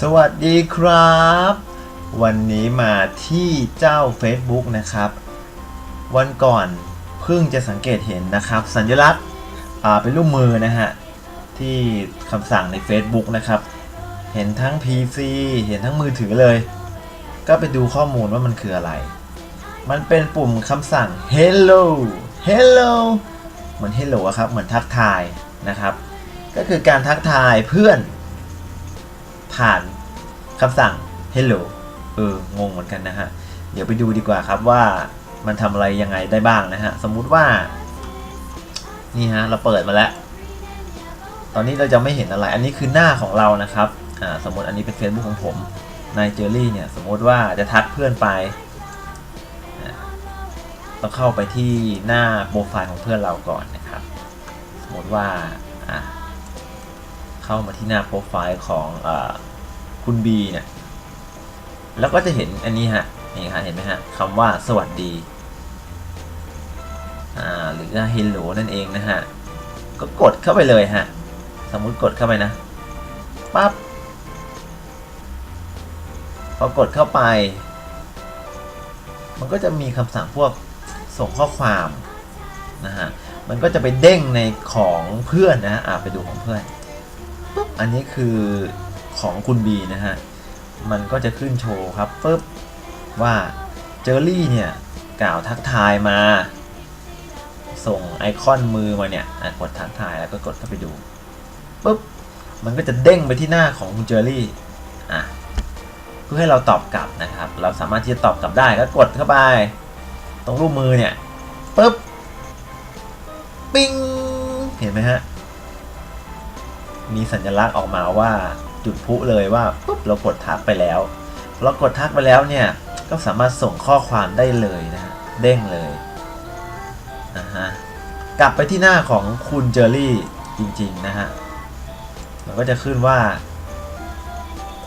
สวัสดีครับ วันนี้มาที่เจ้า Facebook นะครับ วันก่อนเพิ่งจะสังเกตเห็นนะครับ สัญลักษณ์เป็นรูปมือนะฮะ ที่คำสั่งใน Facebook นะครับ เห็นทั้ง PC เห็นทั้งมือถือเลย ก็ไปดูข้อมูลว่ามันคืออะไร มันเป็นปุ่มคำสั่ง hello hello เหมือน hello ครับ เหมือนทักทายนะครับ ก็คือการทักทายเพื่อน ผ่านคำสั่ง hello เอองงเหมือนกันนะฮะ เดี๋ยวไปดูดีกว่าครับว่ามันทำอะไรยังไงได้บ้างนะฮะ สมมุติว่า นี่ฮะ เราเปิดมาแล้ว ตอนนี้เราจะไม่เห็นอะไร อันนี้คือหน้าของเรานะครับ อ่า สมมติอันนี้เป็น Facebook ของผมนายเจอรี่เนี่ย สมมติว่าจะทักเพื่อนไปต้องเข้าไปที่หน้าโปรไฟล์ของเพื่อนเราก่อนนะครับ สมมติว่า อ่า เข้ามาที่หน้าโปรไฟล์ของอคุณบีเนี่ยแล้วก็จะเห็นอันนี้ฮะนี่ฮะเห็นไหมฮะคำว่าสวัสดีอ่าหรือ hello นั่นเองนะฮะก็กดเข้าไปเลยฮะสมมุติกดเข้าไปนะปั๊บพอกดเข้าไป มันก็จะมีคำสั่งพวกส่งข้อความนะฮะมันก็จะไปเด้งในของเพื่อนนะฮะอ่าไปดูของเพื่อน ปุ๊บอันนี้คือของคุณบีนะฮะ มันก็จะขึ้นโชว์ครับปุ๊บว่าเจอรี่เนี่ยกล่าวทักทายมา ส่งไอคอนมือมาเนี่ยอะกดทักทายแล้วก็กดเข้าไปดูปุ๊บมันก็จะเด้งไปที่หน้าของคุณเจอรี่อะเพื่อให้เราตอบกลับนะครับ เราสามารถที่จะตอบกลับได้ก็กดเข้าไป ตรงรูปมือเนี่ยปุ๊บปิ้งเห็นไหมฮะ มีสัญลักษณ์ออกมาว่าจุดพลุเลยว่าปุ๊บเรากดทักไปแล้วเรากดทักไปแล้วเนี่ยก็สามารถส่งข้อความได้เลยนะฮะเด้งเลยนะฮะกลับไปที่หน้าของคุณเจอรี่จริงๆนะฮะมันก็จะขึ้นว่า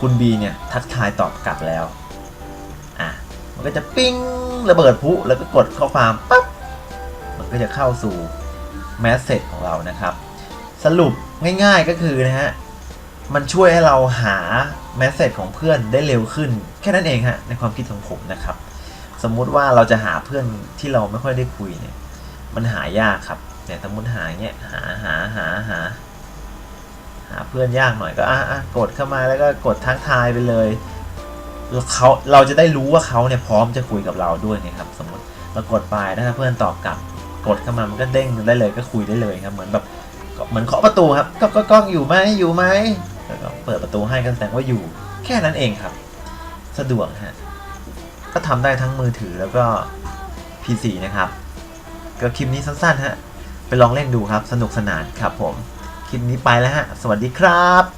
คุณบีเนี่ยทักทายตอบกลับแล้วอะมันก็จะปิ้งระเบิดพลุแล้วก็กดข้อความปั๊บมันก็จะเข้าสู่แมสเซจของเรานะครับ สรุปง่ายๆก็คือนะฮะ มันช่วยให้เราหาแมสเซจของเพื่อนได้เร็วขึ้น แค่นั้นเองฮะ ในความคิดของผมนะครับ สมมุติว่าเราจะหาเพื่อนที่เราไม่ค่อยได้คุยเนี่ย มันหายากครับเนี่ยสมมติหาเงี้ยหาหาหาหาหาเพื่อนยากหน่อยก็อะอะกดเข้ามาแล้วก็กดทักทายไปเลยเขาเราจะได้รู้ว่าเขาเนี่ยพร้อมจะคุยกับเราด้วยไงครับ สมมติเรากดไปถ้าเพื่อนตอบกลับกดเข้ามามันก็เด้งได้เลยก็คุยได้เลยครับ เหมือนแบบ เหมือนเคาะประตูครับก็ก็กล้องอยู่ไหมอยู่ไหมแล้วก็เปิดประตูให้กันแสดงว่าอยู่ แค่นั้นเองครับ สะดวกฮะก็ทำได้ทั้งมือถือแล้วก็ PC นะครับ ก็คลิปนี้สั้นๆฮะไปลองเล่นดูครับ สนุกสนานครับผม คลิปนี้ไปแล้วฮะ สวัสดีครับ